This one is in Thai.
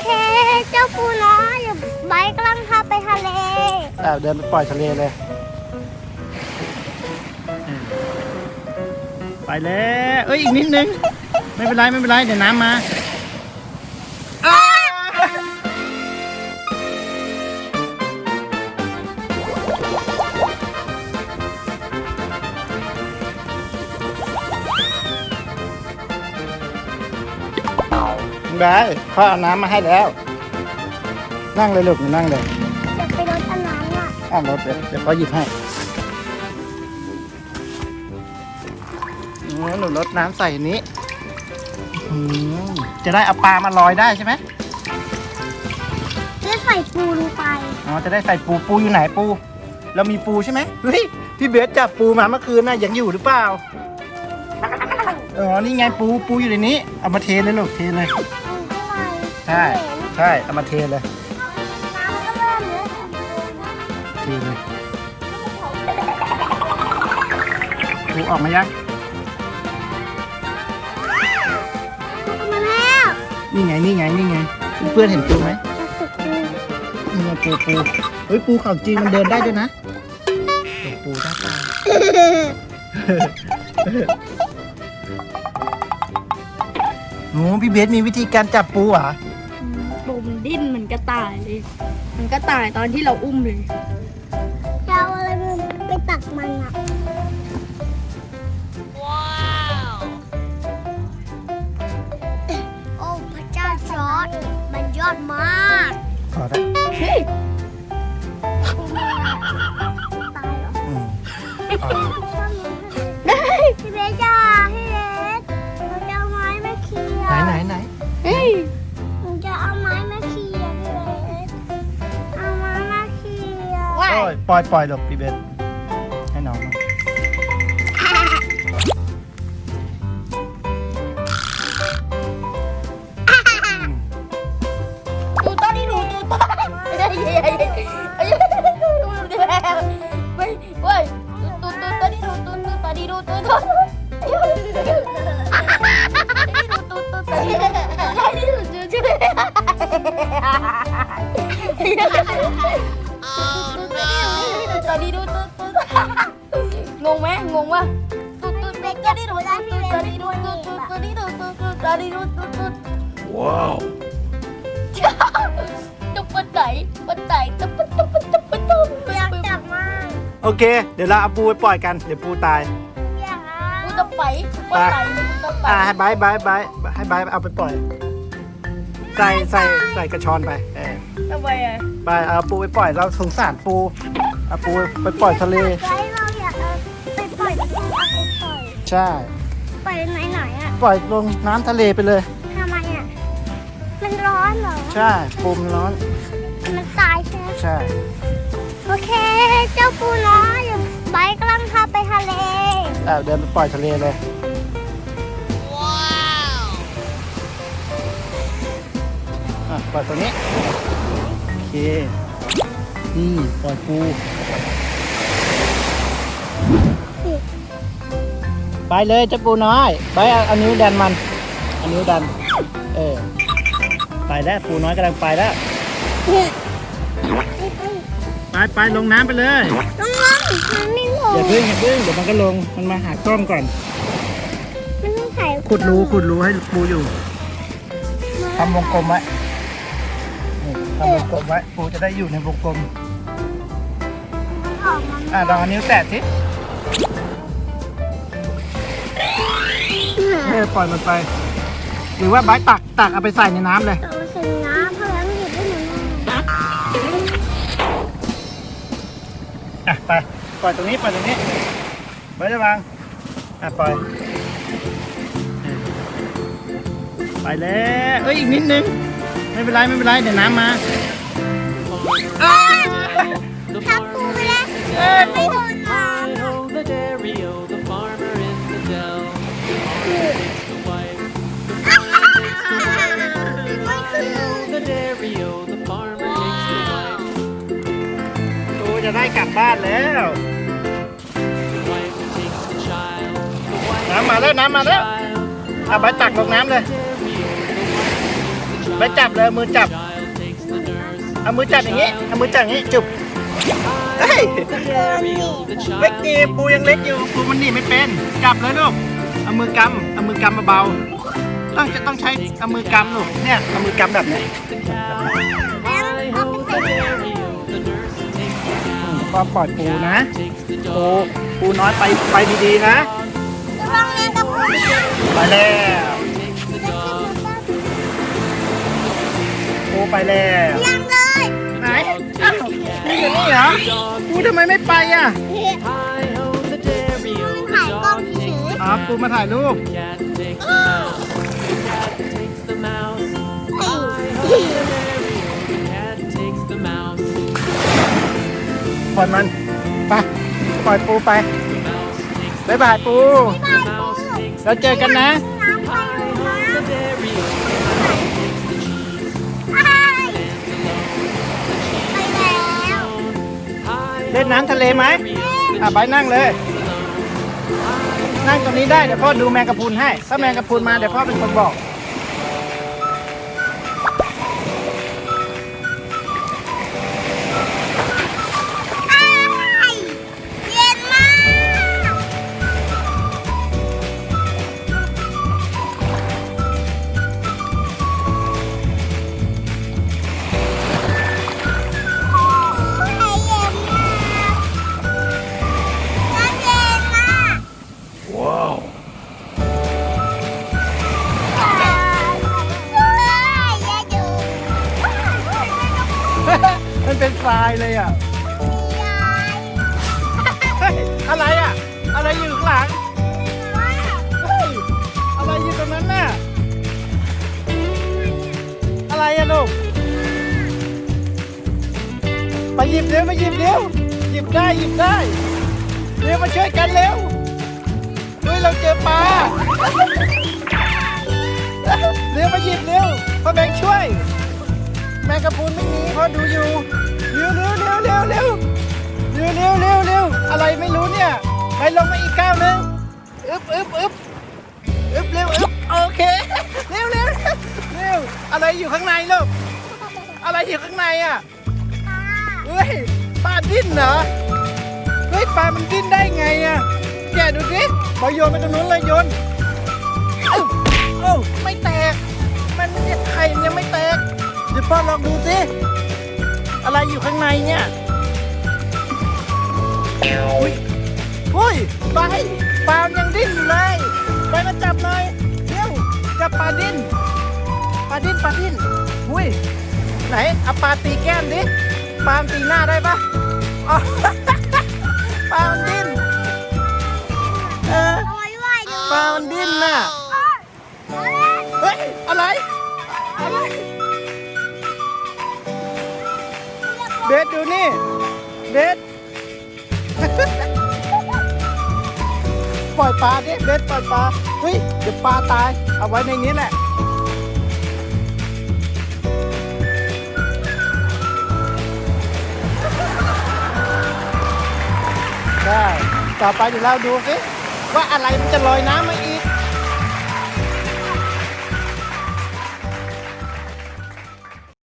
เค เจ้าปูน้อยไบกำลังพาไปทะเล อ่าเดินไปปล่อยทะเลเลย ไปแล้ว เอ้ยอีกนิดนึง ไม่เป็นไรไม่เป็นไรเดี๋ยวน้ำมา ได้พ่อเอาน้ำมาให้แล้ว นั่งเลยลูกหนูนั่งเลยจะไปรถอันนั้นอะอ่ารถเดี๋ยวเดี๋ยวพ่อหยิบให้อ๋อหนูรดน้ำใส่นี้อืมจะได้เอาปลามาลอยได้ใช่ไหมจะใส่ปูลงไปอ๋อจะได้ใส่ปูปูอยู่ไหนปู เรามีปูใช่ไหมเฮ้ยพี่เบสจับปูมาเมื่อคืนน่ะยังอยู่หรือเปล่าอ๋อนี่ไงปูปูอยู่ในนี้เอามาเทเลยลูกเทเลยอืมข้าง ในใช่ใช่เอามาเทเลยน้ำก็เริ่มเลยเทเลยปูออกมายังมาแล้วนี่ไงนี่ไงนี่ไง เพื่อนๆเห็นปูไหมจะสุกปูนี่ไงปูปูเฮ้ยปูของจริงมันเดินได้ด้วยนะตกปูได้ปลาโอ้พี่เบสมีวิธีการจับปูเหรอ กระต่ายเลย มันกระต่ายตอนที่เราอุ้มเลย ปล่อยปล่อยหลบพี่เบส มงงวะตุ๊ดตุ๊ดเบกก็ได้ดูได้พี่เบกตอนนี้ดูดูดูตอนนี้ดูดูดูตอนนี้ดูดูดูว้าวตุ๊บปะไหนปะไหนตุ๊บปะตุ๊บปะตุ๊บปะตุ๊บอยากจับมากโอเค เดี๋ยวเราเอาปูไปปล่อยกัน เดี๋ยวปูตายอยากกูจะไปปะไหนจะไปอ่าให้บายบายบายให้บายเอาไปปล่อย ใส่ใส่ใส่กระชอนไปเออทำไมอะไปเอาปูไปปล่อยเราสงสารปูเอาปูไปปล่อยทะเล ใช่ ปล่อยไหนไหนๆอะปล่อยลงน้ำทะเลไปเลย ทำไมอะ มันร้อนเหรอ ใช่ปูมันร้อน มันตายใช่ไหมใช่ โอเค เจ้าปูน้อยเดี๋ยวไบร์ทกำลังพาไปทะเล อ่าเดินไปปล่อยทะเลเลยอะปล่อยตัวนี้ โอเค นี่ปล่อยปู ไปเลยเจ้าปูน้อย ไปเอาเอานิ้วดันมันเอานิ้วดัน เออ ไปแล้วปูน้อยกำลังไปแล้ว ไปไปลงน้ำไปเลยน้องน้องมันไม่ลงอย่าพึ่งอย่าพึ่งเดี๋ยวมันก็ลง มันมาหากล้องก่อน มันต้องถ่ายขุดรูขุดรูให้ปูอยู่ทำวงกลมไว้นี่ทำวงกลมไว้ปูจะได้อยู่ในวงกลม ออกมา อะลองเอานิ้วแตะสิ ออปล่อยมันไป หรือว่าใบร์ทตักตักเอาไปใส่ในน้ำเลยต่อมาใส่น้ำเพราะแล้วมันหยุดได้หนูหน่อยอะไปปล่อยตรงนี้ปล่อยตรงนี้ใบร์ทจะวางอะปล่อยเออไปแล้วเอ้ยอีกนิดนึงไม่เป็นไรไม่เป็นไรเดี๋ยวน้ำมาทับปูไปแล้วเอ้ยไม่โดน บ้านแล้ว น้ำมาแล้วน้ำมาแล้วเอาใบตักลงน้ำเลย Dairy-o, the wife takes the ไปจับเลยมือจับเอามือจับอย่างนี้เอามือจับอย่างนี้จุบเฮ้ยเล็กดีปูยังเล็กอยู่ปูมันหนีไม่เป็นจับเลยลูกเอามือกำเอามือกำเบาๆต้องจะต้องใช้เอามือกำลูกเนี่ยเอามือกำแบบนี้ ก็ปล่อยปูนะ Takes the ปู dog. ปูน้อยไปไปดีๆนะระวังแมงกะพรุนนะไปแล้ว Takes the dog. ปูไปแล้วยังเลยไหนอ้าวนี่อยู่นี่เหรอ Dog. ปูทำไมไม่ไปอะ Hi ho, the Ariel, the dog takes the อ๋อปูมาถ่ายรูป cat ปล่อยมันไปปล่อยปูไปบายบายปูแล้วเจอกันนะเล่นน้ำทะเลไหมอะไปนั่งเลย นั่งตรงนี้ได้เดี๋ยวพ่อดูแมงกะพรุนให้ ถ้าแมงกะพรุนมาเดี๋ยวพ่อเป็นคนบอก หยิบเร็วมาหยิบเร็วหยิบได้หยิบได้เร็วมาช่วยกันเร็วเฮ้ยเราเจอปลาเร็วมาหยิบเร็วพ่อแบงช่วย แมงกะพุนไม่มีพ่อดูอยู่เร็วเร็วเร็วเร็วเร็วเร็วเร็วเร็วเร็วอะไรไม่รู้เนี่ยไปลงมาอีกก้าวนึงอึบอึบอึบอึบเร็วอึบโอเคเร็วเร็วเร็วเร็วอะไรอยู่ข้างในลูกอะไรอยู่ข้างในอะ เฮ้ยปลาดิ้นเหรอ เฮ้ยปลามันดิ้นได้ไงอะแกดูสิบอยโยนไปตรงนู้นเลยโยนเอ้าเอ้าไม่แตก มันเนี่ยไข่มันยังไม่แตก เดี๋ยวพ่อลองดูสิ อะไรอยู่ข้างในเนี่ย อุ้ยอุ้ยไปปลามันยังดิ้นอยู่เลย ไปมาจับหน่อยเร็วจับปลาดิ้น ปลาดิ้นปลาดิ้น อุ้ยไหนเอาปลาตีแก้มดิ ปลามันตีหน้าได้ปะอ๋อปลามันดิ้น เออปลามันดิ้นน่ะ เฮ้ย อะไร อะไร เบสดูนี่ เบส ปล่อยปลาดิ เบสปล่อยปลา เฮ้ย เดี๋ยวปลาตาย เอาไว้ในนี้แหละ ต่อไปเดี๋ยวเราดูสิว่าอะไรมันจะลอยน้ำมาอีก